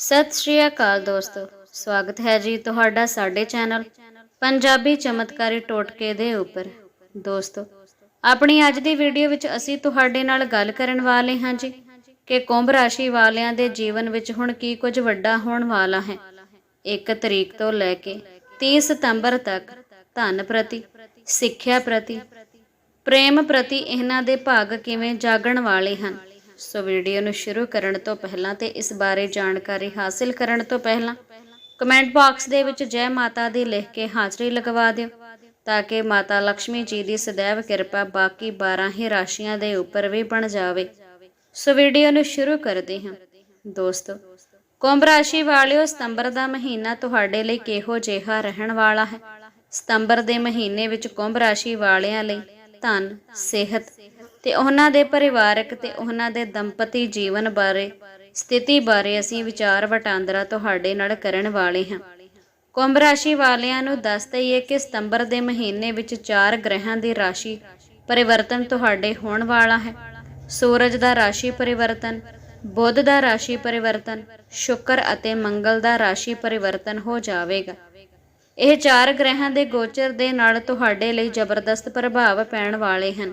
ਸਤਿ ਸ਼੍ਰੀ ਅਕਾਲ ਦੋਸਤੋ, ਸਵਾਗਤ ਹੈ ਜੀ ਤੁਹਾਡਾ ਸਾਡੇ ਚੈਨਲ ਪੰਜਾਬੀ ਚਮਤਕਾਰੀ ਟੋਟਕੇ ਦੇ ਉੱਪਰ। ਦੋਸਤੋ, ਆਪਣੀ ਅੱਜ ਦੀ ਵੀਡੀਓ ਵਿੱਚ ਅਸੀਂ ਤੁਹਾਡੇ ਨਾਲ ਗੱਲ ਕਰਨ ਵਾਲੇ ਹਾਂ ਜੀ ਕਿ ਕੁੰਭ ਰਾਸ਼ੀ ਵਾਲਿਆਂ ਦੇ ਜੀਵਨ ਵਿੱਚ ਹੁਣ ਕੀ ਕੁਝ ਵੱਡਾ ਹੋਣ ਵਾਲਾ ਹੈ। 1 ਤਰੀਕ ਤੋਂ ਲੈ ਕੇ 30 ਸਤੰਬਰ ਤੱਕ ਧਨ ਪ੍ਰਤੀ, ਸਿੱਖਿਆ ਪ੍ਰਤੀ, ਪ੍ਰੇਮ ਪ੍ਰਤੀ ਇਹਨਾਂ ਦੇ ਭਾਗ ਕਿਵੇਂ ਜਾਗਣ ਵਾਲੇ ਹਨ? ਸੋ ਵੀਡੀਓ ਨੂੰ ਸ਼ੁਰੂ ਕਰਨ ਤੋਂ ਪਹਿਲਾਂ ਤੇ ਇਸ ਬਾਰੇ ਜਾਣਕਾਰੀ ਹਾਸਲ ਕਰਨ ਤੋਂ ਪਹਿਲਾਂ ਕਮੈਂਟ ਬਾਕਸ ਦੇ ਵਿੱਚ ਜੈ ਮਾਤਾ ਦੀ ਲਿਖ ਕੇ ਹਾਜ਼ਰੀ ਲਗਵਾ ਦਿਓ ਤਾਂ ਕਿ ਮਾਤਾ ਲక్ష్ਮੀ ਜੀ ਦੀ ਸदैव ਕਿਰਪਾ ਬਾਕੀ 12 ਹੀ ਰਾਸ਼ੀਆਂ ਦੇ ਉੱਪਰ ਵੀ ਬਣ ਜਾਵੇ। ਸੋ ਵੀਡੀਓ ਨੂੰ ਸ਼ੁਰੂ ਕਰਦੇ ਹਾਂ। ਦੋਸਤੋ, ਕੁੰਭ ਰਾਸ਼ੀ ਵਾਲਿਓ, ਸਤੰਬਰ ਦਾ ਮਹੀਨਾ ਤੁਹਾਡੇ ਲਈ ਕਿਹੋ ਜਿਹਾ ਰਹਿਣ ਵਾਲਾ ਹੈ? ਸਤੰਬਰ ਦੇ ਮਹੀਨੇ ਵਿੱਚ ਕੁੰਭ ਰਾਸ਼ੀ ਵਾਲਿਆਂ ਲਈ ਧਨ, ਸਿਹਤ ਤੇ ਉਹਨਾਂ ਦੇ ਪਰਿਵਾਰਕ ਤੇ ਉਹਨਾਂ ਦੇ ਦੰਪਤੀ ਜੀਵਨ ਬਾਰੇ, ਸਥਿਤੀ ਬਾਰੇ ਅਸੀਂ ਵਿਚਾਰ ਵਟਾਂਦਰਾ ਤੁਹਾਡੇ ਨਾਲ ਕਰਨ ਵਾਲੇ ਹਾਂ। ਕੁੰਭ ਰਾਸ਼ੀ ਵਾਲਿਆਂ ਨੂੰ ਦੱਸ ਦਈਏ ਕਿ ਸਤੰਬਰ ਦੇ ਮਹੀਨੇ ਵਿੱਚ ਚਾਰ ਗ੍ਰਹਿਾਂ ਦੀ ਰਾਸ਼ੀ ਪਰਿਵਰਤਨ ਤੁਹਾਡੇ ਹੋਣ ਵਾਲਾ ਹੈ। ਸੂਰਜ ਦਾ ਰਾਸ਼ੀ ਪਰਿਵਰਤਨ, ਬੁੱਧ ਦਾ ਰਾਸ਼ੀ ਪਰਿਵਰਤਨ, ਸ਼ੁਕਰ ਅਤੇ ਮੰਗਲ ਦਾ ਰਾਸ਼ੀ ਪਰਿਵਰਤਨ ਹੋ ਜਾਵੇਗਾ। ਇਹ ਚਾਰ ਗ੍ਰਹਿਆਂ ਦੇ ਗੋਚਰ ਦੇ ਨਾਲ ਤੁਹਾਡੇ ਲਈ ਜ਼ਬਰਦਸਤ ਪ੍ਰਭਾਵ ਪੈਣ ਵਾਲੇ ਹਨ।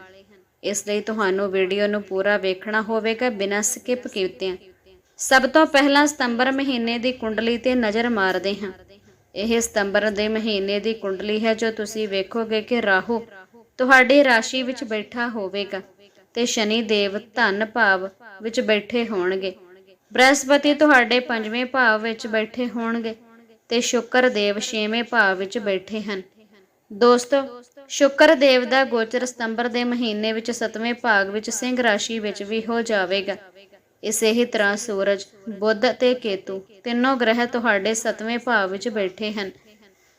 ਇਸ ਲਈ ਤੁਹਾਨੂੰ ਵੀਡੀਓ ਨੂੰ ਪੂਰਾ ਵੇਖਣਾ ਹੋਵੇਗਾ ਬਿਨਾਂ ਸਕਿਪ ਕੀਤਿਆਂ। ਸਭ ਤੋਂ ਪਹਿਲਾਂ ਸਤੰਬਰ ਮਹੀਨੇ ਦੀ ਕੁੰਡਲੀ ਤੇ ਨਜ਼ਰ ਮਾਰਦੇ ਹਾਂ। ਇਹ ਸਤੰਬਰ ਦੇ ਮਹੀਨੇ ਦੀ ਕੁੰਡਲੀ ਹੈ ਜੋ ਤੁਸੀਂ ਵੇਖੋਗੇ ਕਿ ਰਾਹੂ ਤੁਹਾਡੀ ਰਾਸ਼ੀ ਵਿੱਚ ਬੈਠਾ ਹੋਵੇਗਾ ਤੇ ਸ਼ਨੀ ਦੇਵ ਧਨ ਭਾਵ ਵਿੱਚ ਬੈਠੇ ਹੋਣਗੇ। ਬ੍ਰਹਸਪਤੀ ਤੁਹਾਡੇ ਪੰਜਵੇਂ ਭਾਵ ਵਿੱਚ ਬੈਠੇ ਹੋਣਗੇ ਤੇ ਸ਼ੁਕਰ ਦੇਵ ਛੇਵੇਂ ਭਾਵ ਵਿੱਚ ਬੈਠੇ ਹਨ। ਦੋਸਤੋ, ਸ਼ੁਕਰ ਦੇਵ ਦਾ ਗੋਚਰ ਸਤੰਬਰ ਦੇ ਮਹੀਨੇ ਵਿੱਚ ਸਤਵੇਂ ਭਾਗ ਵਿੱਚ ਸਿੰਘ ਰਾਸ਼ੀ ਵਿੱਚ ਵੀ ਹੋ ਜਾਵੇਗਾ। ਇਸੇ ਹੀ ਤਰ੍ਹਾਂ ਸੂਰਜ, ਬੁੱਧ ਤੇ ਕੇਤੂ ਤਿੰਨੋਂ ਗ੍ਰਹਿ ਤੁਹਾਡੇ ਸਤਵੇਂ ਭਾਵ ਵਿੱਚ ਬੈਠੇ ਹਨ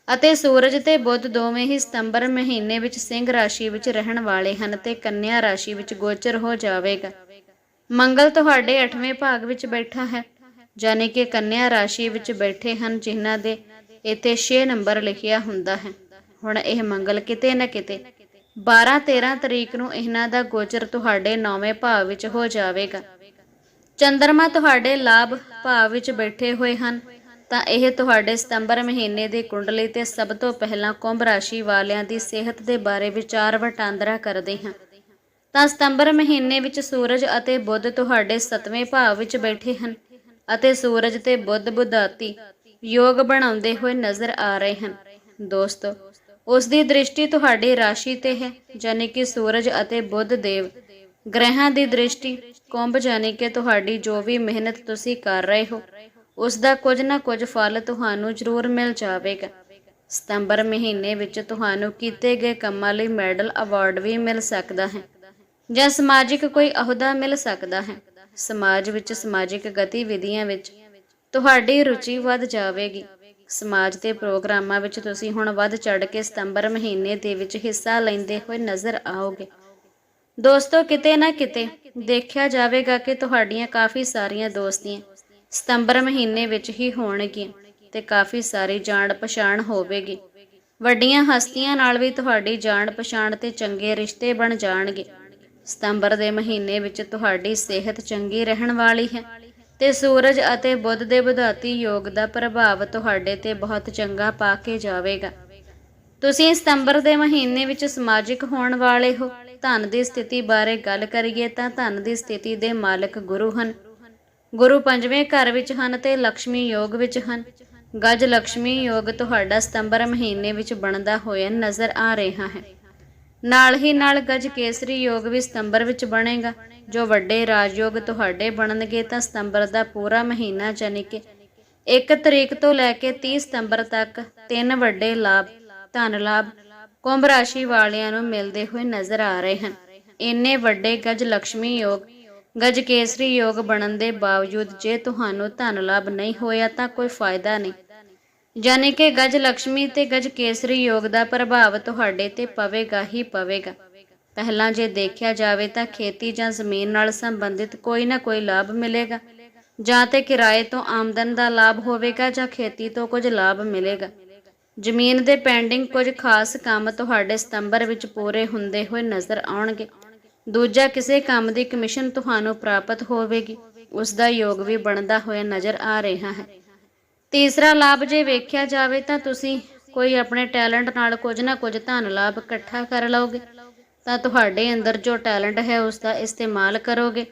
ਅਤੇ ਸੂਰਜ ਤੇ ਬੁੱਧ ਦੋਵੇਂ ਹੀ ਸਤੰਬਰ ਮਹੀਨੇ ਵਿੱਚ ਸਿੰਘ ਰਾਸ਼ੀ ਵਿੱਚ ਰਹਿਣ ਵਾਲੇ ਹਨ ਤੇ ਕੰਨਿਆ ਰਾਸ਼ੀ ਵਿੱਚ ਗੋਚਰ ਹੋ ਜਾਵੇਗਾ। ਮੰਗਲ ਤੁਹਾਡੇ 8ਵੇਂ ਭਾਗ ਵਿੱਚ ਬੈਠਾ ਹੈ ਯਾਨੀ ਕਿ ਕੰਨਿਆ ਰਾਸ਼ੀ ਵਿੱਚ ਬੈਠੇ ਹਨ ਜਿਨ੍ਹਾਂ ਦੇ ਇੱਥੇ 6 ਨੰਬਰ ਲਿਖਿਆ ਹੁੰਦਾ ਹੈ। ਹੁਣ ਇਹ ਮੰਗਲ ਕਿਤੇ ਨਾ ਕਿਤੇ। 12-13 ਤਰੀਕ ਨੂੰ ਇਹਨਾਂ ਦਾ ਗੋਚਰ ਤੁਹਾਡੇ 9ਵੇਂ ਭਾਵ ਵਿੱਚ ਹੋ ਜਾਵੇਗਾ। ਚੰ드ਰਮਾ ਤੁਹਾਡੇ ਲਾਭ ਭਾਵ ਵਿੱਚ ਬੈਠੇ ਹੋਏ ਹਨ। ਤਾਂ ਇਹ ਤੁਹਾਡੇ ਸਤੰਬਰ ਮਹੀਨੇ ਦੀ ਕੁੰਡਲੀ ਤੇ ਸਭ ਤੋਂ ਪਹਿਲਾਂ ਕੁੰਭ ਰਾਸ਼ੀ ਵਾਲਿਆਂ ਦੀ ਸਿਹਤ ਦੇ ਬਾਰੇ ਵਿਚਾਰ ਵਟਾਂਦਰਾ ਕਰਦੇ ਹਾਂ। ਤਾਂ ਸਤੰਬਰ ਮਹੀਨੇ ਵਿੱਚ ਸੂਰਜ ਅਤੇ ਬੁੱਧ ਤੁਹਾਡੇ 7ਵੇਂ ਭਾਵ ਵਿੱਚ ਬੈਠੇ ਹਨ ਅਤੇ ਸੂਰਜ ਤੇ ਬੁੱਧ ਬੁਧਾਤੀ ਯੋਗ ਬਣਾਉਂਦੇ ਹੋਏ ਨਜ਼ਰ ਆ ਰਹੇ ਹਨ। ਦੋਸਤੋ ਉਸ ਦੀ ਦ੍ਰਿਸ਼ਟੀ ਤੁਹਾਡੀ ਰਾਸ਼ੀ ਤੇ ਹੈ ਯਾਨੀ ਕਿ ਸੂਰਜ ਅਤੇ ਬੁੱਧ ਦੇਵ। ਗ੍ਰਹਿਾਂ ਦੀ ਦ੍ਰਿਸ਼ਟੀ, ਕੁੰਭ ਯਾਨੀ ਕਿ ਤੁਹਾਡੀ ਜੋ ਵੀ ਮਿਹਨਤ ਤੁਸੀਂ ਕਰ ਰਹੇ ਹੋ ਉਸ ਦਾ ਕੁਝ ਨਾ ਕੁਝ ਫਲ ਤੁਹਾਨੂੰ ਜ਼ਰੂਰ ਮਿਲ ਜਾਵੇਗਾ। ਸਤੰਬਰ ਮਹੀਨੇ ਵਿੱਚ ਤੁਹਾਨੂੰ ਕੀਤੇ ਗਏ ਕੰਮਾਂ ਲਈ ਮੈਡਲ ਅਵਾਰਡ ਵੀ ਮਿਲ ਸਕਦਾ ਹੈ, ਜਾਂ ਸਮਾਜਿਕ ਕੋਈ ਅਹੁਦਾ ਮਿਲ ਸਕਦਾ ਹੈ। ਸਮਾਜ ਵਿੱਚ ਸਮਾਜਿਕ ਗਤੀਵਿਧੀਆਂ ਵਿੱਚ ਤੁਹਾਡੀ ਰੁਚੀ ਵੱਧ ਜਾਵੇਗੀ। ਸਮਾਜ ਦੇ ਪ੍ਰੋਗਰਾਮਾਂ ਵਿੱਚ ਤੁਸੀਂ ਹੁਣ ਵੱਧ ਚੜ ਕੇ ਸਤੰਬਰ ਮਹੀਨੇ ਦੇ ਵਿੱਚ ਹਿੱਸਾ ਲੈਂਦੇ ਹੋਏ ਨਜ਼ਰ ਆਓਗੇ। ਦੋਸਤੋ, ਕਿਤੇ ਨਾ ਕਿਤੇ ਦੇਖਿਆ ਜਾਵੇਗਾ ਕਿ ਤੁਹਾਡੀਆਂ ਕਾਫੀ ਸਾਰੀਆਂ ਦੋਸਤੀਆਂ ਸਤੰਬਰ ਮਹੀਨੇ ਵਿੱਚ ਹੀ ਹੋਣਗੀਆਂ ਤੇ ਕਾਫੀ ਸਾਰੀ ਜਾਣ ਪਛਾਣ ਹੋਵੇਗੀ। ਵੱਡੀਆਂ ਹਸਤੀਆਂ ਨਾਲ ਵੀ ਤੁਹਾਡੀ ਜਾਣ ਪਛਾਣ ਤੇ ਚੰਗੇ ਰਿਸ਼ਤੇ ਬਣ ਜਾਣਗੇ। ਸਤੰਬਰ ਦੇ ਮਹੀਨੇ ਵਿੱਚ ਤੁਹਾਡੀ ਸਿਹਤ ਚੰਗੀ ਰਹਿਣ ਵਾਲੀ ਹੈ। ਤੇ ਸੂਰਜ ਅਤੇ ਬੁੱਧ ਦੇ ਵਿਧਾਤੀ ਯੋਗ ਦਾ ਪ੍ਰਭਾਵ ਤੁਹਾਡੇ ਤੇ ਬਹੁਤ ਚੰਗਾ ਪਾ ਕੇ ਜਾਵੇਗਾ। ਤੁਸੀਂ ਸਤੰਬਰ ਦੇ ਮਹੀਨੇ ਵਿੱਚ ਸਮਾਜਿਕ ਹੋਣ ਵਾਲੇ ਹੋ। ਧਨ ਦੀ ਸਥਿਤੀ ਬਾਰੇ ਗੱਲ ਕਰੀਏ ਤਾਂ ਧਨ ਦੀ ਸਥਿਤੀ ਦੇ ਮਾਲਕ ਗੁਰੂ ਹਨ। ਗੁਰੂ ਪੰਜਵੇਂ ਘਰ ਵਿੱਚ ਹਨ ਤੇ ਲక్ష్ਮੀ ਯੋਗ ਵਿੱਚ ਹਨ। ਗਜ ਲక్ష్ਮੀ ਯੋਗ ਤੁਹਾਡਾ ਸਤੰਬਰ ਮਹੀਨੇ ਵਿੱਚ ਬਣਦਾ ਹੋਇਆ ਨਜ਼ਰ ਆ ਰਿਹਾ ਹੈ। ਨਾਲ ਹੀ ਨਾਲ ਗਜ ਕੇਸਰੀ ਯੋਗ ਵੀ ਸਤੰਬਰ ਵਿੱਚ ਬਣੇਗਾ। ਜੋ ਵੱਡੇ ਰਾਜਯੋਗ ਤੁਹਾਡੇ ਬਣਨਗੇ ਤਾਂ ਸਤੰਬਰ ਦਾ ਪੂਰਾ ਮਹੀਨਾ ਜਾਨੀ ਕਿ 1 ਤਰੀਕ ਤੋਂ ਲੈ ਕੇ 30 ਸਤੰਬਰ ਤੱਕ ਤਿੰਨ ਵੱਡੇ ਲਾਭ, ਧਨ ਲਾਭ, ਕੁੰਭ ਰਾਸ਼ੀ ਵਾਲਿਆਂ ਨੂੰ ਮਿਲਦੇ ਹੋਏ ਨਜ਼ਰ ਆ ਰਹੇ ਹਨ। ਇੰਨੇ ਵੱਡੇ ਗਜ ਲక్ష్ਮੀ ਯੋਗ, ਗਜ ਕੇਸਰੀ ਯੋਗ ਬਣਨ ਦੇ ਬਾਵਜੂਦ ਜੇ ਤੁਹਾਨੂੰ ਧਨ ਲਾਭ ਨਹੀਂ ਹੋਇਆ ਤਾਂ ਕੋਈ ਫਾਇਦਾ ਨਹੀਂ। ਯਾਨੀ ਕਿ ਗਜ ਲక్ష్ਮੀ ਤੇ ਗਜ ਕੇਸਰੀ ਯੋਗ ਦਾ ਪ੍ਰਭਾਵ ਤੁਹਾਡੇ ਤੇ ਪਵੇਗਾ ਹੀ ਪਵੇਗਾ। ਪਹਿਲਾਂ ਜੇ ਦੇਖਿਆ ਜਾਵੇ ਤਾਂ ਖੇਤੀ ਜਾਂ ਜ਼ਮੀਨ ਨਾਲ ਸੰਬੰਧਿਤ ਕੋਈ ਨਾ ਕੋਈ ਲਾਭ ਮਿਲੇਗਾ। ਜਾਂ ਤੇ ਕਿਰਾਏ ਤੋਂ ਆਮਦਨ ਦਾ ਲਾਭ ਹੋਵੇਗਾ ਜਾਂ ਖੇਤੀ ਤੋਂ ਕੁਝ ਲਾਭ ਮਿਲੇਗਾ। ਜ਼ਮੀਨ ਦੇ ਪੈਂਡਿੰਗ ਕੁਝ ਖਾਸ ਕੰਮ ਤੁਹਾਡੇ ਸਤੰਬਰ ਵਿੱਚ ਪੂਰੇ ਹੁੰਦੇ ਹੋਏ ਨਜ਼ਰ ਆਉਣਗੇ। ਦੂਜਾ, ਕਿਸੇ ਕੰਮ ਦੀ ਕਮਿਸ਼ਨ ਤੁਹਾਨੂੰ ਪ੍ਰਾਪਤ ਹੋਵੇਗੀ। ਉਸ ਦਾ ਯੋਗ ਵੀ ਬਣਦਾ ਹੋਇਆ ਨਜ਼ਰ ਆ ਰਿਹਾ ਹੈ। ਤੀਸਰਾ ਲਾਭ ਜੇ ਵੇਖਿਆ ਜਾਵੇ ਤਾਂ ਤੁਸੀਂ ਕੋਈ ਆਪਣੇ ਟੈਲੈਂਟ ਨਾਲ ਕੁਝ ਨਾ ਕੁਝ ਧਨ ਲਾਭ ਇਕੱਠਾ ਕਰ ਲਓਗੇ। ਤਾਂ ਤੁਹਾਡੇ ਅੰਦਰ ਜੋ ਟੈਲੈਂਟ ਹੈ, ਉਸ ਦਾ ਇਸਤੇਮਾਲ ਕਰੋਗੇ।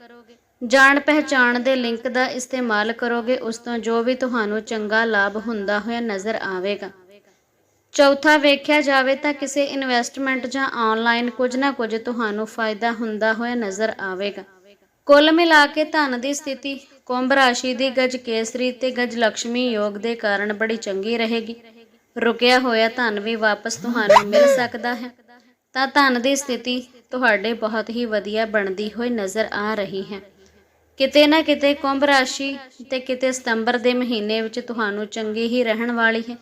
ਜਾਣ ਪਹਿਚਾਣ ਦੇ ਲਿੰਕ ਦਾ ਇਸਤੇਮਾਲ ਕਰੋਗੇ, ਉਸ ਤੋਂ ਜੋ ਵੀ ਤੁਹਾਨੂੰ ਚੰਗਾ ਲਾਭ ਹੁੰਦਾ ਹੋਇਆ ਨਜ਼ਰ ਆਵੇਗਾ। ਚੌਥਾ ਵੇਖਿਆ ਜਾਵੇ ਤਾਂ ਕਿਸੇ ਇਨਵੈਸਟਮੈਂਟ ਜਾਂ ਆਨਲਾਈਨ ਕੁਝ ਨਾ ਕੁਝ ਤੁਹਾਨੂੰ ਫਾਇਦਾ ਹੁੰਦਾ ਹੋਇਆ ਨਜ਼ਰ ਆਵੇਗਾ। ਕੁੱਲ ਮਿਲਾ ਕੇ ਧਨ ਦੀ ਸਥਿਤੀ, ਕੁੰਭ ਰਾਸ਼ੀ ਦੀ ਗਜ ਕੇਸਰੀ ਤੇ ਗਜ ਲక్ష్ਮੀ ਯੋਗ ਦੇ ਕਾਰਨ ਬੜੀ ਚੰਗੀ ਰਹੇਗੀ। ਰੁਕਿਆ ਹੋਇਆ ਧਨ ਵੀ ਵਾਪਸ ਤੁਹਾਨੂੰ ਮਿਲ ਸਕਦਾ ਹੈ। ਤਾਂ ਧਨ ਦੀ ਸਥਿਤੀ ਤੁਹਾਡੇ ਬਹੁਤ ਹੀ ਵਧੀਆ ਬਣਦੀ ਹੋਈ ਨਜ਼ਰ ਆ ਰਹੀ ਹੈ। ਕਿਤੇ ਨਾ ਕਿਤੇ ਕੁੰਭ ਰਾਸ਼ੀ ਤੇ ਕਿਤੇ ਸਤੰਬਰ ਦੇ ਮਹੀਨੇ ਵਿੱਚ ਤੁਹਾਨੂੰ ਚੰਗੀ ਹੀ ਰਹਿਣ ਵਾਲੀ ਹੈ।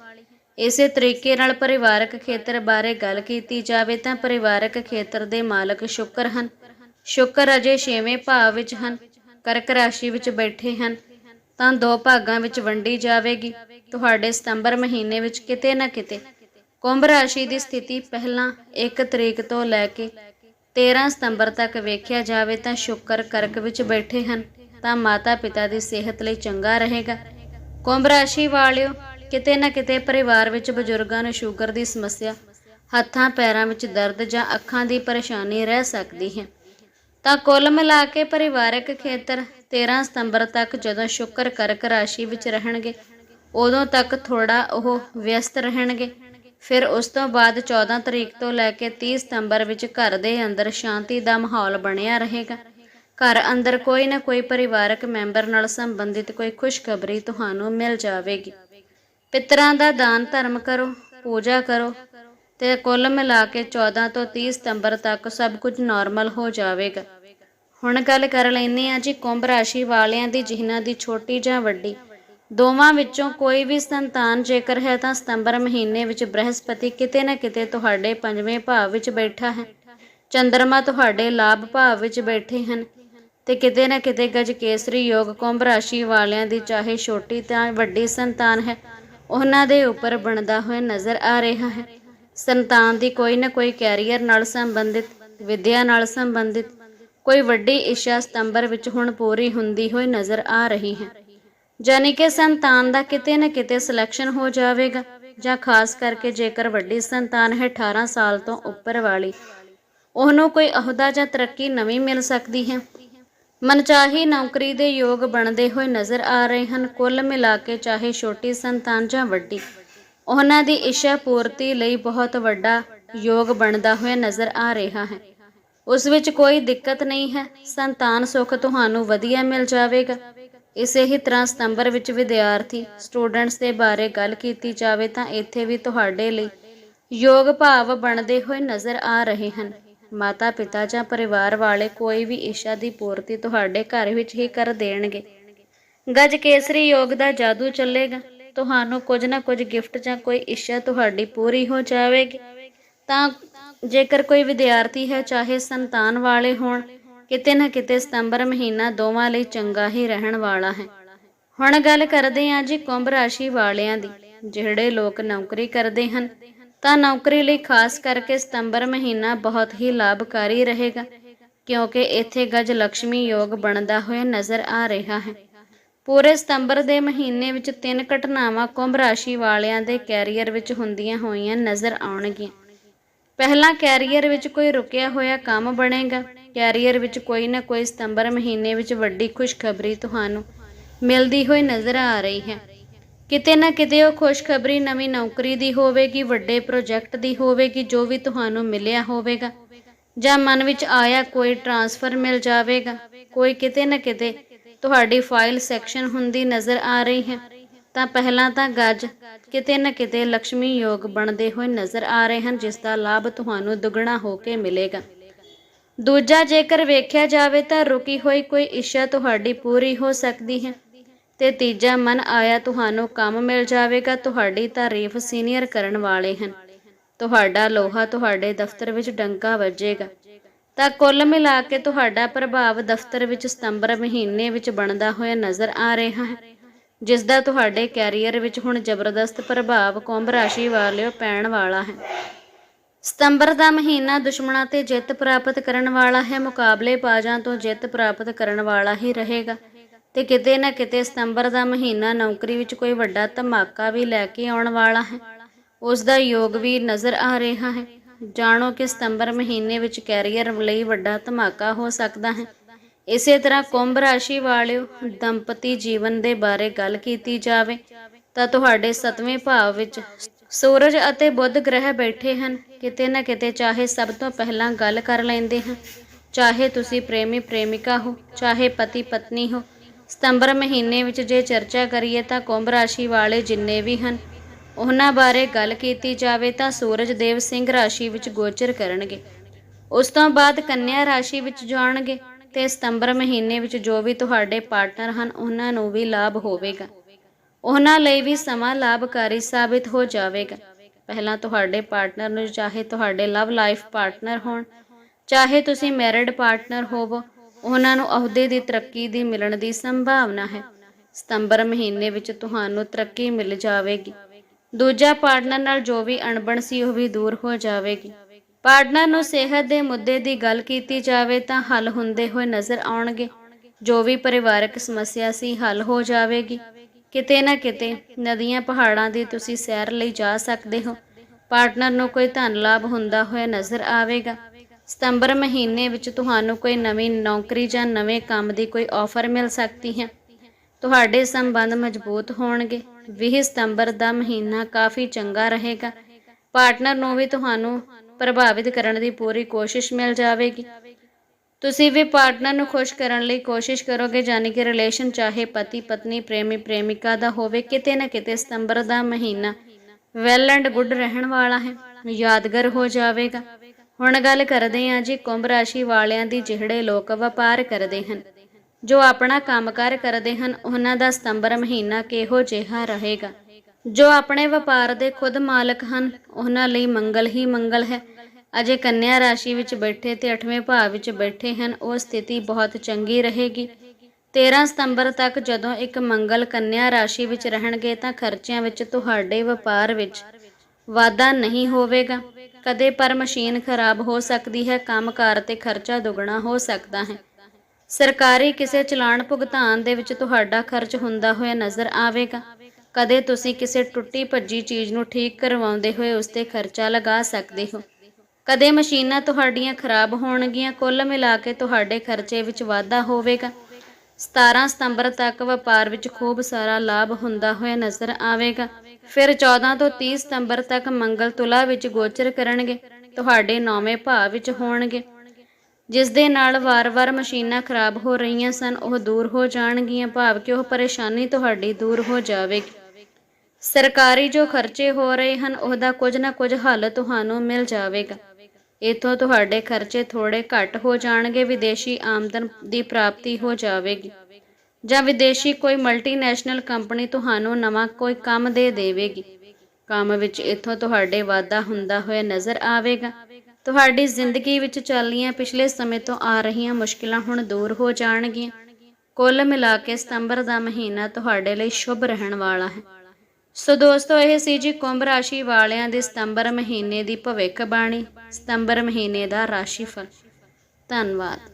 ਇਸੇ ਤਰੀਕੇ ਨਾਲ ਪਰਿਵਾਰਕ ਖੇਤਰ ਬਾਰੇ ਗੱਲ ਕੀਤੀ ਜਾਵੇ ਤਾਂ ਪਰਿਵਾਰਕ ਖੇਤਰ ਦੇ ਮਾਲਕ ਸ਼ੁਕਰ ਹਨ। ਸ਼ੁਕਰ ਅਜੇ 6ਵੇਂ ਭਾਵ ਵਿੱਚ ਹਨ। ਕਰਕ ਰਾਸ਼ੀ ਵਿੱਚ ਬੈਠੇ ਹਨ। ਤਾਂ ਦੋ ਭਾਗਾਂ ਵਿੱਚ ਵੰਡੀ ਜਾਵੇਗੀ। ਤੁਹਾਡੇ ਸਤੰਬਰ ਮਹੀਨੇ ਵਿੱਚ ਕਿਤੇ ਨਾ ਕਿਤੇ ਕੁੰਭ ਰਾਸ਼ੀ ਦੀ ਸਥਿਤੀ ਪਹਿਲਾਂ 1 ਤਰੀਕ ਤੋਂ ਲੈ ਕੇ 13 ਸਤੰਬਰ ਤੱਕ ਵੇਖਿਆ ਜਾਵੇ ਤਾਂ ਸ਼ੁਕਰ ਕਰਕ ਵਿੱਚ ਬੈਠੇ ਹਨ, ਤਾਂ ਮਾਤਾ ਪਿਤਾ ਦੀ ਸਿਹਤ ਲਈ ਚੰਗਾ ਰਹੇਗਾ। ਕੁੰਭ ਰਾਸ਼ੀ ਵਾਲਿਓ, ਕਿਤੇ ਨਾ ਕਿਤੇ ਪਰਿਵਾਰ ਵਿੱਚ ਬਜ਼ੁਰਗਾਂ ਨੂੰ ਸ਼ੂਗਰ ਦੀ ਸਮੱਸਿਆ, ਹੱਥਾਂ ਪੈਰਾਂ ਵਿੱਚ ਦਰਦ ਜਾਂ ਅੱਖਾਂ ਦੀ ਪਰੇਸ਼ਾਨੀ ਰਹਿ ਸਕਦੀ ਹੈ। ਤਾਂ ਕੁੱਲ ਮਿਲਾ ਕੇ ਪਰਿਵਾਰਕ ਖੇਤਰ 13 ਸਤੰਬਰ ਤੱਕ ਜਦੋਂ ਸ਼ੁਕਰ ਕਰਕ ਰਾਸ਼ੀ ਵਿੱਚ ਰਹਿਣਗੇ, ਉਦੋਂ ਤੱਕ ਥੋੜਾ ਉਹ ਵਿਅਸਤ ਰਹਿਣਗੇ। ਫਿਰ ਉਸ ਤੋਂ ਬਾਅਦ 14 ਤਰੀਕ ਤੋਂ ਲੈ ਕੇ 30 ਸਤੰਬਰ ਵਿੱਚ ਘਰ ਦੇ ਅੰਦਰ ਸ਼ਾਂਤੀ ਦਾ ਮਾਹੌਲ ਬਣਿਆ ਰਹੇਗਾ। ਘਰ ਅੰਦਰ ਕੋਈ ਨਾ ਕੋਈ ਪਰਿਵਾਰਕ ਮੈਂਬਰ ਨਾਲ ਸੰਬੰਧਿਤ ਕੋਈ ਖੁਸ਼ਖਬਰੀ ਤੁਹਾਨੂੰ ਮਿਲ ਜਾਵੇਗੀ। ਪਿਤਰਾਂ ਦਾ ਦਾਨ ਧਰਮ ਕਰੋ, ਪੂਜਾ ਕਰੋ ਤੇ ਕੁੱਲ ਮਿਲਾ ਕੇ 14 ਤੋਂ 30 ਸਤੰਬਰ ਤੱਕ ਸਭ ਕੁਝ ਨਾਰਮਲ ਹੋ ਜਾਵੇਗਾ। ਹੁਣ ਗੱਲ ਕਰ ਲੈਂਦੇ ਹਾਂ ਜੀ ਕੁੰਭ ਰਾਸ਼ੀ ਵਾਲਿਆਂ ਦੀ, ਜਿਨ੍ਹਾਂ ਦੀ ਛੋਟੀ ਜਾਂ ਵੱਡੀ। ਦੋਵਾਂ ਵਿੱਚੋਂ ਕੋਈ ਵੀ ਸੰਤਾਨ ਜੇਕਰ ਹੈ ਤਾਂ ਸਤੰਬਰ ਮਹੀਨੇ ਵਿੱਚ ਬ੍ਰਹਸਪਤੀ ਕਿਤੇ ਨਾ ਕਿਤੇ ਤੁਹਾਡੇ ਪੰਜਵੇਂ ਭਾਵ ਵਿੱਚ ਬੈਠਾ ਹੈ। ਚੰ드ਰਮਾ ਤੁਹਾਡੇ ਲਾਭ ਭਾਵ ਵਿੱਚ ਬੈਠੇ ਹਨ ਤੇ ਕਿਤੇ ਨਾ ਕਿਤੇ ਗਜ ਕੇਸਰੀ ਯੋਗ ਕੁੰਭ ਰਾਸ਼ੀ ਵਾਲਿਆਂ ਦੀ ਚਾਹੇ ਛੋਟੀ ਤਾਂ ਵੱਡੀ ਸੰਤਾਨ ਹੈ, ਉਹਨਾਂ ਦੇ ਉੱਪਰ ਬਣਦਾ ਹੋਇਆ ਨਜ਼ਰ ਆ ਰਿਹਾ ਹੈ। ਸੰਤਾਨ ਦੀ ਕੋਈ ਨਾ ਕੋਈ ਕੈਰੀਅਰ ਨਾਲ ਸੰਬੰਧਿਤ, ਵਿਦਿਆ ਨਾਲ ਸੰਬੰਧਿਤ, ਕੋਈ ਵੱਡੀ ਇੱਛਾ ਸਤੰਬਰ ਵਿੱਚ ਹੁਣ ਪੂਰੀ ਹੁੰਦੀ ਹੋਈ ਨਜ਼ਰ ਆ ਰਹੀ ਹੈ। ਜਾਨੀ ਕਿ ਸੰਤਾਨ ਦਾ ਕਿਤੇ ਨਾ ਕਿਤੇ ਸਿਲੈਕਸ਼ਨ ਹੋ ਜਾਵੇਗਾ, ਜਾਂ ਖਾਸ ਕਰਕੇ ਜੇਕਰ ਵੱਡੀ ਸੰਤਾਨ ਹੈ 18 ਸਾਲ ਤੋਂ ਉੱਪਰ ਵਾਲੀ, ਉਹਨੂੰ ਕੋਈ ਅਹੁਦਾ ਜਾਂ ਤਰੱਕੀ ਨਵੀਂ ਮਿਲ ਸਕਦੀ ਹੈ। ਮਨਚਾਹੀ ਨੌਕਰੀ ਦੇ ਯੋਗ ਬਣਦੇ ਹੋਏ ਨਜ਼ਰ ਆ ਰਹੇ ਹਨ, ਕੁੱਲ ਮਿਲਾ ਕੇ ਚਾਹੇ ਛੋਟੀ ਸੰਤਾਨ ਜਾਂ ਵੱਡੀ, ਉਹਨਾਂ ਦੀ ਇੱਛਾ ਪੂਰਤੀ ਲਈ ਬਹੁਤ ਵੱਡਾ ਯੋਗ ਬਣਦਾ ਹੋਇਆ ਨਜ਼ਰ ਆ ਰਿਹਾ ਹੈ। ਉਸ ਵਿੱਚ ਕੋਈ ਦਿੱਕਤ ਨਹੀਂ ਹੈ, ਸੰਤਾਨ ਸੁੱਖ ਤੁਹਾਨੂੰ ਵਧੀਆ ਮਿਲ ਜਾਵੇਗਾ। ਇਸੇ ਹੀ ਤਰ੍ਹਾਂ ਸਤੰਬਰ ਵਿੱਚ ਵਿਦਿਆਰਥੀ ਸਟੂਡੈਂਟਸ ਦੇ ਬਾਰੇ ਗੱਲ ਕੀਤੀ ਜਾਵੇ ਤਾਂ ਇੱਥੇ ਵੀ ਤੁਹਾਡੇ ਲਈ ਯੋਗ ਭਾਵ ਬਣਦੇ ਹੋਏ ਨਜ਼ਰ ਆ ਰਹੇ ਹਨ। ਮਾਤਾ ਪਿਤਾ ਜਾਂ ਪਰਿਵਾਰ ਵਾਲੇ ਕੋਈ ਵੀ ਇੱਛਾ ਦੀ ਪੂਰਤੀ ਤੁਹਾਡੇ ਘਰ ਵਿੱਚ ਹੀ ਕਰ ਦੇਣਗੇ। ਗਜ ਕੇਸਰੀ ਯੋਗ ਦਾ ਜਾਦੂ ਚੱਲੇਗਾ। ਤੁਹਾਨੂੰ ਕੁਝ ਨਾ ਕੁਝ ਗਿਫਟ ਜਾਂ ਕੋਈ ਇੱਛਾ ਤੁਹਾਡੀ ਪੂਰੀ ਹੋ ਜਾਵੇਗੀ। ਤਾਂ ਜੇਕਰ ਕੋਈ ਵਿਦਿਆਰਥੀ ਹੈ, ਚਾਹੇ ਸੰਤਾਨ ਵਾਲੇ ਹੋਣ ਕਿਤੇ ਨਾ ਕਿਤੇ ਸਤੰਬਰ ਮਹੀਨਾ ਦੋਵਾਂ ਲਈ ਚੰਗਾ ਹੀ ਰਹਿਣ ਵਾਲਾ ਹੈ। ਹੁਣ ਗੱਲ ਕਰਦੇ ਹਾਂ ਜੀ ਕੁੰਭ ਰਾਸ਼ੀ ਵਾਲਿਆਂ ਦੀ। ਜਿਹੜੇ ਲੋਕ ਨੌਕਰੀ ਕਰਦੇ ਹਨ, ਤਾਂ ਨੌਕਰੀ ਲਈ ਖਾਸ ਕਰਕੇ ਸਤੰਬਰ ਮਹੀਨਾ ਬਹੁਤ ਹੀ ਲਾਭਕਾਰੀ ਰਹੇਗਾ, ਕਿਉਂਕਿ ਇੱਥੇ ਗਜ ਲక్ష్ਮੀ ਯੋਗ ਬਣਦਾ ਹੋਇਆ ਨਜ਼ਰ ਆ ਰਿਹਾ ਹੈ। ਪੂਰੇ ਸਤੰਬਰ ਦੇ ਮਹੀਨੇ ਵਿੱਚ ਤਿੰਨ ਘਟਨਾਵਾਂ ਕੁੰਭ ਰਾਸ਼ੀ ਵਾਲਿਆਂ ਦੇ ਕੈਰੀਅਰ ਵਿੱਚ ਹੁੰਦੀਆਂ ਹੋਈਆਂ ਨਜ਼ਰ ਆਉਣਗੀਆਂ। ਪਹਿਲਾ ਕੈਰੀਅਰ ਵਿੱਚ ਕੋਈ ਰੁਕਿਆ ਹੋਇਆ ਕੰਮ ਬਣੇਗਾ ਕੈਰੀਅਰ ਵਿੱਚ ਕੋਈ ਨਾ ਕੋਈ ਸਤੰਬਰ ਮਹੀਨੇ ਵਿੱਚ ਵੱਡੀ ਖੁਸ਼ਖਬਰੀ ਤੁਹਾਨੂੰ ਮਿਲਦੀ ਹੋਈ ਨਜ਼ਰ ਆ ਰਹੀ ਹੈ। ਕਿਤੇ ਨਾ ਕਿਤੇ ਉਹ ਖੁਸ਼ਖਬਰੀ ਨਵੀਂ ਨੌਕਰੀ ਦੀ ਹੋਵੇਗੀ, ਵੱਡੇ ਪ੍ਰੋਜੈਕਟ ਦੀ ਹੋਵੇਗੀ, ਜੋ ਵੀ ਤੁਹਾਨੂੰ ਮਿਲਿਆ ਹੋਵੇਗਾ। ਜਾਂ ਮਨ ਵਿੱਚ ਆਇਆ ਕੋਈ ਟਰਾਂਸਫਰ ਮਿਲ ਜਾਵੇਗਾ। ਕੋਈ ਕਿਤੇ ਨਾ ਕਿਤੇ ਤੁਹਾਡੀ ਫਾਈਲ ਸੈਕਸ਼ਨ ਹੁੰਦੀ ਨਜ਼ਰ ਆ ਰਹੀ ਹੈ। ਤਾਂ ਪਹਿਲਾਂ ਤਾਂ ਗੱਜ ਕਿਤੇ ਨਾ ਕਿਤੇ ਲక్ష్ਮੀ ਯੋਗ ਬਣਦੇ ਹੋਏ ਨਜ਼ਰ ਆ ਰਹੇ ਹਨ, ਜਿਸ ਦਾ ਲਾਭ ਤੁਹਾਨੂੰ ਦੁੱਗਣਾ ਹੋ ਕੇ ਮਿਲੇਗਾ। ਦੂਜਾ ਜੇਕਰ ਵੇਖਿਆ ਜਾਵੇ ਤਾਂ ਰੁਕੀ ਹੋਈ ਕੋਈ ਇੱਛਾ ਤੁਹਾਡੀ ਪੂਰੀ ਹੋ ਸਕਦੀ ਹੈ। ਤੇ ਤੀਜਾ, ਮਨ ਆਇਆ ਤੁਹਾਨੂੰ ਕੰਮ ਮਿਲ ਜਾਵੇਗਾ, ਤੁਹਾਡੀ ਤਾਰੀਫ ਸੀਨੀਅਰ ਕਰਨ ਵਾਲੇ ਹਨ। ਤੁਹਾਡਾ ਲੋਹਾ ਤੁਹਾਡੇ ਦਫ਼ਤਰ ਵਿੱਚ ਡੰਕਾ ਵੱਜੇਗਾ। ਤਾਂ ਕੁੱਲ ਮਿਲਾ ਕੇ ਤੁਹਾਡਾ ਪ੍ਰਭਾਵ ਦਫ਼ਤਰ ਵਿੱਚ ਸਤੰਬਰ ਮਹੀਨੇ ਵਿੱਚ ਬਣਦਾ ਹੋਇਆ ਨਜ਼ਰ ਆ ਰਿਹਾ ਹੈ ਜਿਸ ਦਾ ਤੁਹਾਡੇ ਕੈਰੀਅਰ ਵਿੱਚ ਹੁਣ ਜ਼ਬਰਦਸਤ ਪ੍ਰਭਾਵ ਕੁੰਭ ਰਾਸ਼ੀ ਵਾਲਿਓ ਪੈਣ ਵਾਲਾ ਹੈ। ਸਤੰਬਰ ਦਾ ਮਹੀਨਾ ਦੁਸ਼ਮਣਾਂ ਤੇ ਜਿੱਤ ਪ੍ਰਾਪਤ ਕਰਨ ਵਾਲਾ ਹੈ। ਮੁਕਾਬਲੇ ਬਾਜ਼ਾਂ ਤੋਂ ਜਿੱਤ ਪ੍ਰਾਪਤ ਕਰਨ ਵਾਲਾ ਹੀ ਰਹੇਗਾ। ਤੇ ਕਿਤੇ ਨਾ ਕਿਤੇ ਸਤੰਬਰ ਦਾ ਮਹੀਨਾ ਨੌਕਰੀ ਵਿੱਚ ਕੋਈ ਵੱਡਾ ਧਮਾਕਾ ਵੀ ਲੈ ਕੇ ਆਉਣ ਵਾਲਾ ਹੈ। ਉਸ ਦਾ ਯੋਗ ਵੀ ਨਜ਼ਰ ਆ ਰਿਹਾ ਹੈ। ਜਾਣੋ ਕਿ ਸਤੰਬਰ ਮਹੀਨੇ ਵਿੱਚ ਕੈਰੀਅਰ ਲਈ ਵੱਡਾ ਧਮਾਕਾ ਹੋ ਸਕਦਾ ਹੈ। ਇਸੇ ਤਰ੍ਹਾਂ ਕੁੰਭ ਰਾਸ਼ੀ ਵਾਲਿਓ, ਦੰਪਤੀ ਜੀਵਨ ਦੇ ਬਾਰੇ ਗੱਲ ਕੀਤੀ ਜਾਵੇ ਤਾਂ ਤੁਹਾਡੇ ਸੱਤਵੇਂ ਭਾਵ ਵਿੱਚ ਸੂਰਜ ਅਤੇ ਬੁੱਧ ਗ੍ਰਹਿ ਬੈਠੇ ਹਨ। ਕਿਤੇ ਨਾ ਕਿਤੇ ਚਾਹੇ ਸਭ ਤੋਂ ਪਹਿਲਾਂ ਗੱਲ ਕਰ ਲੈਂਦੇ ਹਾਂ। ਚਾਹੇ ਤੁਸੀਂ ਪ੍ਰੇਮੀ ਪ੍ਰੇਮਿਕਾ ਹੋ, ਚਾਹੇ ਪਤੀ ਪਤਨੀ ਹੋ, ਸਤੰਬਰ ਮਹੀਨੇ ਵਿੱਚ ਜੇ ਚਰਚਾ ਕਰੀਏ ਤਾਂ ਕੁੰਭ ਰਾਸ਼ੀ ਵਾਲੇ ਜਿੰਨੇ ਵੀ ਹਨ, ਉਹਨਾਂ ਬਾਰੇ ਗੱਲ ਕੀਤੀ ਜਾਵੇ ਤਾਂ ਸੂਰਜ ਦੇਵ ਸਿੰਘ ਰਾਸ਼ੀ ਵਿੱਚ ਗੋਚਰ ਕਰਨਗੇ। ਉਸ ਤੋਂ ਬਾਅਦ ਕੰਨਿਆ ਰਾਸ਼ੀ ਵਿੱਚ ਜਾਣਗੇ ਤੇ ਸਤੰਬਰ ਮਹੀਨੇ ਵਿੱਚ ਜੋ ਵੀ ਤੁਹਾਡੇ ਪਾਰਟਨਰ ਹਨ, ਉਹਨਾਂ ਨੂੰ ਵੀ ਲਾਭ ਹੋਵੇਗਾ। ਉਹਨਾਂ ਲਈ ਵੀ ਸਮਾਂ ਲਾਭਕਾਰੀ ਸਾਬਿਤ ਹੋ ਜਾਵੇਗਾ। ਪਹਿਲਾਂ ਤੁਹਾਡੇ ਪਾਰਟਨਰ ਨੂੰ, ਚਾਹੇ ਤੁਹਾਡੇ ਲਵ ਲਾਈਫ ਪਾਰਟਨਰ ਹੋਣ, ਚਾਹੇ ਤੁਸੀਂ ਮੈਰਿਡ ਪਾਰਟਨਰ ਹੋਵੋ, ਉਹਨਾਂ ਨੂੰ ਅਹੁਦੇ ਦੀ ਤਰੱਕੀ ਦੀ ਮਿਲਣ ਦੀ ਸੰਭਾਵਨਾ ਹੈ। ਸਤੰਬਰ ਮਹੀਨੇ ਵਿੱਚ ਤੁਹਾਨੂੰ ਤਰੱਕੀ ਮਿਲ ਜਾਵੇਗੀ। ਦੂਜਾ ਪਾਰਟਨਰ ਨਾਲ ਜੋ ਵੀ ਅਣਬਣ ਸੀ, ਉਹ ਵੀ ਦੂਰ ਹੋ ਜਾਵੇਗੀ। ਪਾਰਟਨਰ ਨੂੰ ਸਿਹਤ ਦੇ ਮੁੱਦੇ ਦੀ ਗੱਲ ਕੀਤੀ ਜਾਵੇ, ਤਾਂ ਹੱਲ ਹੁੰਦੇ ਹੋਏ ਨਜ਼ਰ ਆਉਣਗੇ। ਜੋ ਵੀ ਪਰਿਵਾਰਕ ਸਮੱਸਿਆ ਸੀ, ਹੱਲ ਹੋ ਜਾਵੇਗੀ। ਕਿਤੇ ਨਾ ਕਿਤੇ ਨਦੀਆਂ ਪਹਾੜਾਂ ਦੀ ਤੁਸੀਂ ਸੈਰ ਲਈ ਜਾ ਸਕਦੇ ਹੋ। ਪਾਰਟਨਰ ਨੂੰ ਕੋਈ ਧਨ ਲਾਭ ਹੁੰਦਾ ਹੋਇਆ ਨਜ਼ਰ ਆਵੇਗਾ। ਸਤੰਬਰ ਮਹੀਨੇ ਵਿੱਚ ਤੁਹਾਨੂੰ ਕੋਈ ਨਵੀਂ ਨੌਕਰੀ ਜਾਂ ਨਵੇਂ ਕੰਮ ਦੀ ਕੋਈ ਆਫਰ ਮਿਲ ਸਕਦੀ ਹੈ। ਤੁਹਾਡੇ ਸੰਬੰਧ ਮਜ਼ਬੂਤ ਹੋਣਗੇ। 20 ਸਤੰਬਰ ਦਾ ਮਹੀਨਾ ਕਾਫੀ ਚੰਗਾ ਰਹੇਗਾ। ਪਾਰਟਨਰ ਨੂੰ ਵੀ ਤੁਹਾਨੂੰ ਪ੍ਰਭਾਵਿਤ ਕਰਨ ਦੀ ਪੂਰੀ ਕੋਸ਼ਿਸ਼ ਮਿਲ ਜਾਵੇਗੀ। ਤੁਸੀਂ ਵੀ ਪਾਰਟਨਰ ਨੂੰ ਖੁਸ਼ ਕਰਨ ਲਈ ਕੋਸ਼ਿਸ਼ ਕਰੋਗੇ ਯਾਨੀ ਕਿ ਰਿਲੇਸ਼ਨ ਚਾਹੇ ਪਤੀ, ਪਤਨੀ, ਪ੍ਰੇਮੀ, ਪ੍ਰੇਮਿਕਾ ਦਾ ਹੋਵੇ, ਕਿਤੇ ਨਾ ਕਿਤੇ ਸਤੰਬਰ ਦਾ ਮਹੀਨਾ ਵੈਲ ਐਂਡ ਗੁੱਡ ਰਹਿਣ ਵਾਲਾ ਹੈ, ਯਾਦਗਾਰ ਹੋ ਜਾਵੇਗਾ। ਹੁਣ ਗੱਲ ਕਰਦੇ ਹਾਂ ਜੀ, ਕੁੰਭ ਰਾਸ਼ੀ ਵਾਲਿਆਂ ਦੀ, ਜਿਹੜੇ ਲੋਕ ਵਪਾਰ ਕਰਦੇ ਹਨ। ਜੋ ਆਪਣਾ ਕੰਮਕਾਰ ਕਰਦੇ ਹਨ, ਉਹਨਾਂ ਦਾ ਸਤੰਬਰ ਮਹੀਨਾ ਕਿਹੋ ਜਿਹਾ ਰਹੇਗਾ? ਜੋ ਆਪਣੇ ਵਪਾਰ ਦੇ ਖੁਦ ਮਾਲਕ ਹਨ, ਉਹਨਾਂ ਲਈ ਮੰਗਲ ਹੀ ਮੰਗਲ ਹੈ। ਅਜੇ ਕੰਨਿਆ ਰਾਸ਼ੀ ਵਿੱਚ ਬੈਠੇ ਤੇ 8ਵੇਂ ਭਾਵ ਵਿੱਚ ਬੈਠੇ ਹਨ, ਉਹ ਸਥਿਤੀ ਬਹੁਤ ਚੰਗੀ ਰਹੇਗੀ। 13 ਸਤੰਬਰ ਤੱਕ ਜਦੋਂ ਇੱਕ ਮੰਗਲ ਕੰਨਿਆ ਰਾਸ਼ੀ ਵਿੱਚ ਰਹਿਣਗੇ ਤਾਂ ਖਰਚਿਆਂ ਵਿੱਚ ਤੁਹਾਡੇ ਵਪਾਰ ਵਿੱਚ ਵਾਧਾ ਨਹੀਂ ਹੋਵੇਗਾ। ਕਦੇ ਪਰ ਮਸ਼ੀਨ ਖਰਾਬ ਹੋ ਸਕਦੀ ਹੈ, ਕੰਮਕਾਰ ਤੇ ਖਰਚਾ ਦੁੱਗਣਾ ਹੋ ਸਕਦਾ ਹੈ। ਸਰਕਾਰੀ ਕਿਸੇ ਚਲਾਨ ਭੁਗਤਾਨ ਦੇ ਵਿੱਚ ਤੁਹਾਡਾ ਖਰਚ ਹੁੰਦਾ ਹੋਇਆ ਨਜ਼ਰ ਆਵੇਗਾ। ਕਦੇ ਤੁਸੀਂ ਕਿਸੇ ਟੁੱਟੀ ਭੱਜੀ ਚੀਜ਼ ਨੂੰ ਠੀਕ ਕਰਵਾਉਂਦੇ ਹੋਏ ਉਸ ਤੇ ਖਰਚਾ ਲਗਾ ਸਕਦੇ ਹੋ। ਕਦੇ ਮਸ਼ੀਨਾਂ ਤੁਹਾਡੀਆਂ ਖਰਾਬ ਹੋਣਗੀਆਂ, ਕੁੱਲ ਮਿਲਾ ਕੇ ਤੁਹਾਡੇ ਖਰਚੇ ਵਿੱਚ ਵਾਧਾ ਹੋਵੇਗਾ। 17 ਸਤੰਬਰ ਤੱਕ ਵਪਾਰ ਵਿੱਚ ਖੂਬ ਸਾਰਾ ਲਾਭ ਹੁੰਦਾ ਹੋਇਆ ਨਜ਼ਰ ਆਵੇਗਾ। ਫਿਰ 14 ਤੋਂ 30 ਸਤੰਬਰ ਤੱਕ ਮੰਗਲ ਤੁਲਾ ਵਿੱਚ ਗੋਚਰ ਕਰਨਗੇ, ਤੁਹਾਡੇ ਨੌਵੇਂ ਭਾਅ ਵਿੱਚ ਹੋਣਗੇ। ਜਿਸ ਦੇ ਨਾਲ ਵਾਰ-ਵਾਰ ਮਸ਼ੀਨਾਂ ਖਰਾਬ ਹੋ ਰਹੀਆਂ ਸਨ, ਉਹ ਦੂਰ ਹੋ ਜਾਣਗੀਆਂ, ਭਾਵ ਕਿ ਉਹ ਪਰੇਸ਼ਾਨੀ ਤੁਹਾਡੀ ਦੂਰ ਹੋ ਜਾਵੇਗੀ। ਸਰਕਾਰੀ ਜੋ ਖਰਚੇ ਹੋ ਰਹੇ ਹਨ, ਉਹਦਾ ਕੁਝ ਨਾ ਕੁਝ ਹੱਲ ਤੁਹਾਨੂੰ ਮਿਲ ਜਾਵੇਗਾ। ਇਥੋਂ ਤੁਹਾਡੇ ਖਰਚੇ ਥੋੜੇ ਘੱਟ ਹੋ ਜਾਣਗੇ, ਵਿਦੇਸ਼ੀ ਆਮਦਨ ਦੀ ਪ੍ਰਾਪਤੀ ਹੋ ਜਾਵੇਗੀ। ਜਾਂ ਵਿਦੇਸ਼ੀ ਕੋਈ ਮਲਟੀਨੈਸ਼ਨਲ ਕੰਪਨੀ ਤੁਹਾਨੂੰ ਨਵਾਂ ਕੋਈ ਕੰਮ ਦੇ ਦੇਵੇਗੀ। ਕੰਮ ਵਿੱਚ ਇਥੋਂ ਤੁਹਾਡੇ ਵਾਧਾ ਹੁੰਦਾ ਹੋਇਆ ਨਜ਼ਰ ਆਵੇਗਾ। ਤੁਹਾਡੀ ਜ਼ਿੰਦਗੀ ਵਿੱਚ ਚੱਲੀਆਂ ਪਿਛਲੇ ਸਮੇਂ ਤੋਂ ਆ ਰਹੀਆਂ ਮੁਸ਼ਕਿਲਾਂ ਹੁਣ ਦੂਰ ਹੋ ਜਾਣਗੀਆਂ। ਕੁੱਲ ਮਿਲਾ ਕੇ ਸਤੰਬਰ ਦਾ ਮਹੀਨਾ ਤੁਹਾਡੇ ਲਈ ਸ਼ੁਭ ਰਹਿਣ ਵਾਲਾ ਹੈ। ਸੋ ਦੋਸਤੋ, ਇਹ ਸੀ ਜੀ ਕੁੰਭ ਰਾਸ਼ੀ ਵਾਲਿਆਂ ਦੀ ਸਤੰਬਰ ਮਹੀਨੇ ਦੀ ਭਵਿੱਖ ਬਾਣੀ ਸਤੰਬਰ ਮਹੀਨੇ ਦਾ ਰਾਸ਼ੀਫਲ। ਧੰਨਵਾਦ।